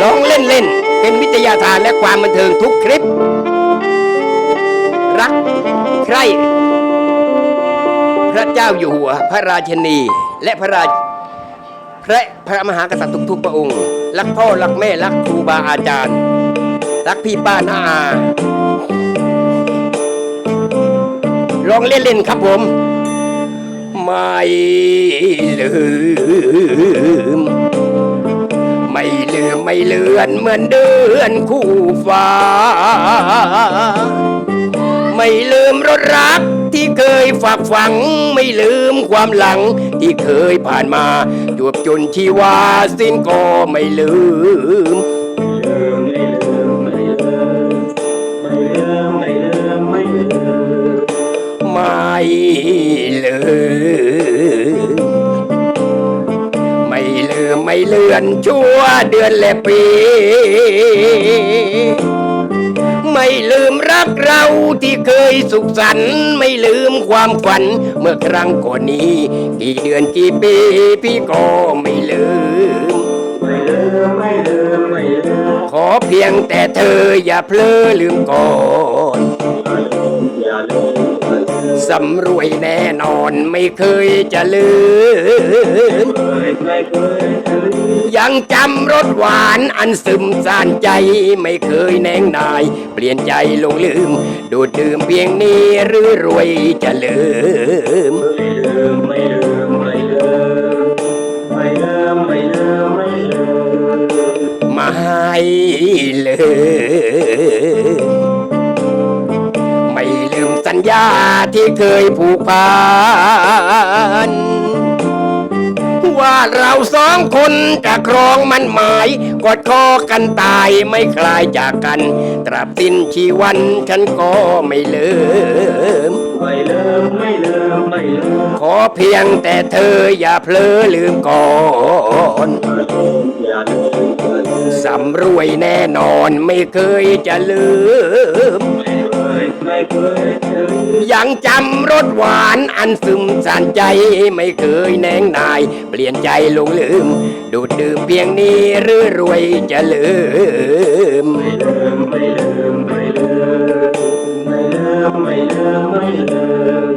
ลองเล่นเล่นเป็นวิทยาทานและความบันเทิงทุกคลิป รักใคร่พระเจ้าอยู่หัว พระราชนี และพระราชพระพระมหากษัตริย์ทุกๆพระองค์ รักพ่อ รักแม่ รักครูบาอาจารย์ รักพี่ป้าน้าอาลองเล่น ๆ ครับผม ไม่ลืมไม่ลืมไม่ เลือนเหมือนเดือนคู่ฟ้า ไม่ลืมรถรักที่เคยฝากฝัง ไม่ลืมความหลังที่เคยผ่านมาจวบจนชีวาสิ้นก็ไม่ลืมไม่ลืมไม่ลืมไม่ลืมไม่ลืมไม่ลืมไม่ลืม เลือนชั่วเดือนและปี ไม่ลืมรักเราที่เคยสุขสันต์ไม่ลืมความฝัน เมื่อครั้งก่อนนี้ กี่เดือนกี่ปีพี่ก็ไม่ลืม ไม่ลืมไม่ลืมไม่ลืมขอเพียงแต่เธออย่าเพลอลืมก่อนอย่าลืมอย่าลืมอย่าลืมสำรวยแน่นอนไม่เคยจะลืมเค ยังจำรสหวานอันซึมซ่านใจไม่เคยแนงนาย เปลี่ยนใจลงลืม ดูดดื่มเพียงนี้หรือรวยจะลืมไม่ลืมไม่ลืมไม่ลืมไม่ลืมไม่ลืมไม่ลืมไม่ลืมไม่ลืมสัญญาที่เคยผูกพัน ว่าเราสองคนจะครองมันหมายกอดคอกันตายไม่คลายจากกัน ตราบสิ้นชีวันฉันก็ไม่ลืมไม่ลืมไม่ลืมไม่ลืมขอเพียงแต่เธออย่าเพลอลืมก่อนสำรวยแน่นอนไม่เคยจะลืมไม่เค ยังจำรสหวานอันซึมสานใจไม่เคยแนงนาย เปลี่ยนใจลงลืม ดูดดื่มเพียงนี้หรือรวยจะลืมไม่ลืมไม่ลืมไม่ลืมไม่ลืมไม่ลืมไม่ลืม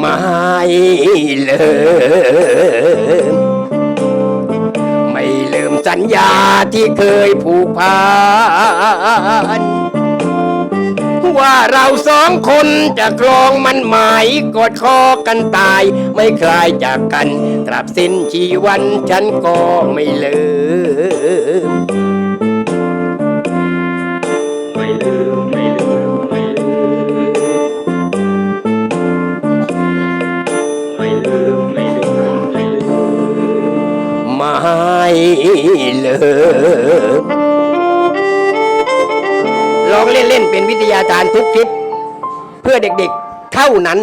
ไม่ลืมไม่ลืมสัญญาที่เคยผูกพัน ว่าเราสองคนจะครองมันหมายกอดคอกันตาย ไม่คลายจากกัน ตราบสิ้นชีวันฉันก็ไม่ลืมไม่ลืมไม่ลืมไม่ลืมไม่ลืมไม่ลืมไม่ลืมไม่ลืม ลองเล่นๆเป็นวิทยาจารย์ทุกคลิป เพื่อเด็กๆเท่านั้น